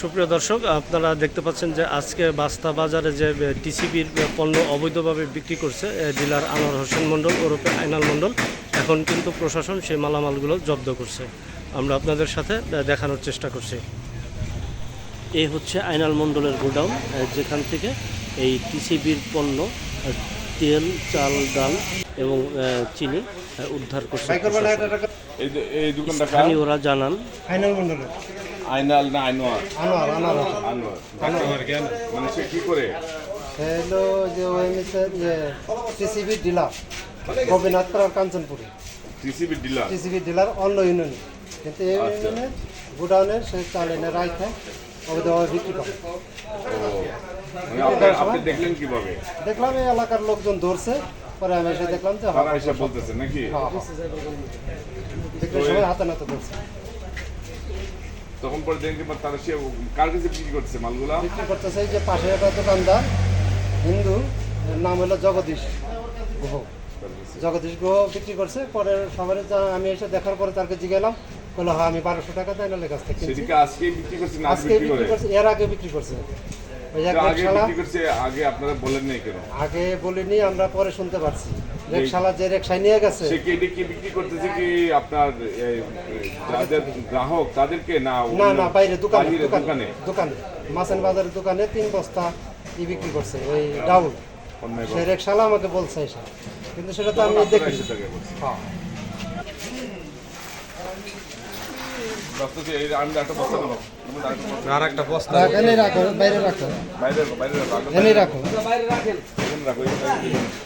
সুপ্রিয় দর্শক আপনারা দেখতে পাচ্ছেন যে আজকে বাস্তা বাজারে যে টিসিবির পণ্য অবৈধভাবে বিক্রি করছে ডিলার আনোয়ার হোসেন মণ্ডল ওরফে আইনাল মণ্ডল। এখন কিন্তু প্রশাসন সেই মালামালগুলো জব্দ করছে। আমরা আপনাদের সাথে দেখানোর চেষ্টা করছি। এই হচ্ছে আইনাল মণ্ডলের গোডাউন যেখান থেকে এই টিসিবির পণ্য তেল চাল ডাল এবং চিনি উদ্ধার করছে এই দোকানটা কার? স্থানীয়রা জানান। ফাইনাল মন্ডলের আইনাল না আইনোয়ার আনোয়ার আনোয়ার। আছে। আনোয়ার মানে সে কি করে? হলো যে ওএমএসের যে টিসিবি ডিলার গোপীনাথ পাড়ার কাঞ্চনপুরে। TCB dealer? টিসিবি ডিলার অন্য ইউনিয়নে কিন্তু এই আচ্ছা। ইউনিয়নে গুডাউনের সে চাল এনে রাখে অবৈধভাবে বিক্রি করে। মানে আপনি- দেখলেন কীভাবে? দেখলাম এই এলাকার লোকজন ধরছে পরে আমি এসে দেখলাম যে এসে বলতেছে নাকি? হ্যাঁ, হ্যাঁ। হাতে নাতে ধরছে। তখন পরে দেখি বা তারা সে কার কাছে বিক্রি করছে মালগুলা? বিক্রি করতেছে যে পাশে একটা দোকানদার হিন্দু নাম হলো জগদীশ গুহ। জগদীশ। গুহ বিক্রি করছে পরে সবার আমি এসে দেখার পরে তাকে জিগেলাম বলল হ্যাঁ আমি বারোশো টাকা দেয় না কাছ থেকে সেদিকে আজকে বিক্রি করছে না আজকে বিক্রি করছে এর আগে বিক্রি করছে। আগে রেকশালা বিক্রি করছে আগে আপনারা বলেন নাই কেন? আগে বলিনি আমরা পরে শুনতে পারছি। রেকশালা যে রেকশায় নিয়ে গেছে। সে কি এটা কি বিক্রি করতেছে কি আপনার যাদের গ্রাহক তাদেরকে না না না বাইরে দোকানে দোকানে দোকানে? দোকানে। মাছের বাজারের দোকানে তিন বস্তা ই বিক্রি করছে ওই ডাউল। অন্যায় সে রেকশালা আমাকে বলছে এসে। কিন্তু সেটা তো আমি দেখি। হ্যাঁ। বস্তা যে- একটা বস্তা রাখ, এনেই রাখো বাইরে রাখো। বাইরে বাইরে রাখো, এনেই রাখো। এখানে রাখো, এখানে রাখো।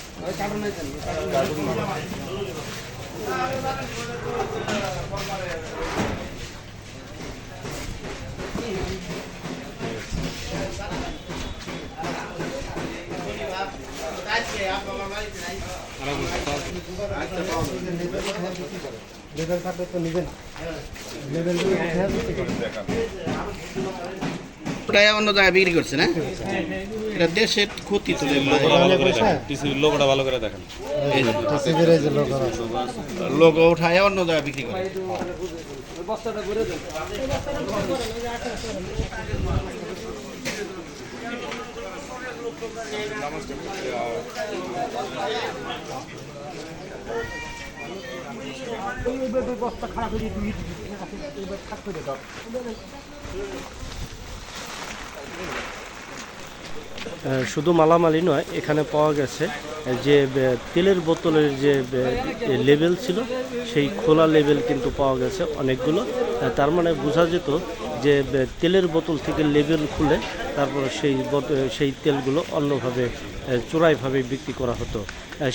লেবেল থাকলে তো নিবে না লেবেল ওটাই অন্য জায়গায় বিক্রি করছে না এটা দেশের ক্ষতি তো লোকটা ভালো করে দেখেন। লোক উঠায় অন্য জায়গায় বিক্রি করে। আহ, শুধু মালামালি নয়, এখানে পাওয়া গেছে যে তেলের বোতলের যে লেবেল ছিল, সেই খোলা লেবেল কিন্তু পাওয়া গেছে অনেকগুলো। তার মানে বোঝা যেত যে তেলের বোতল থেকে লেবেল খুলে তারপর সেই সেই তেলগুলো অন্যভাবে চোরাইভাবে বিক্রি করা হতো।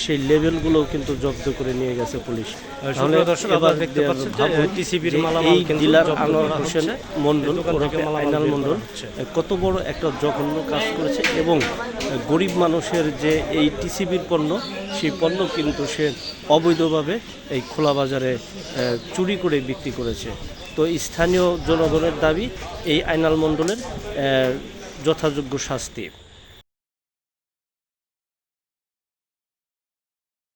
সেই লেভেলগুলো কিন্তু জব্দ করে নিয়ে গেছে পুলিশ। তাহলে এই ডিলার আনোয়ার হোসেন মন্ডল ওরফে আইনাল মন্ডল কত বড় একটা জঘন্য কাজ করেছে এবং গরিব মানুষের যে এই টিসিবির পণ্য সেই পণ্য কিন্তু সে অবৈধভাবে এই খোলা বাজারে চুরি করে বিক্রি করেছে। তো স্থানীয় জনগণের দাবি এই আইনাল মণ্ডলের যথাযোগ্য শাস্তি।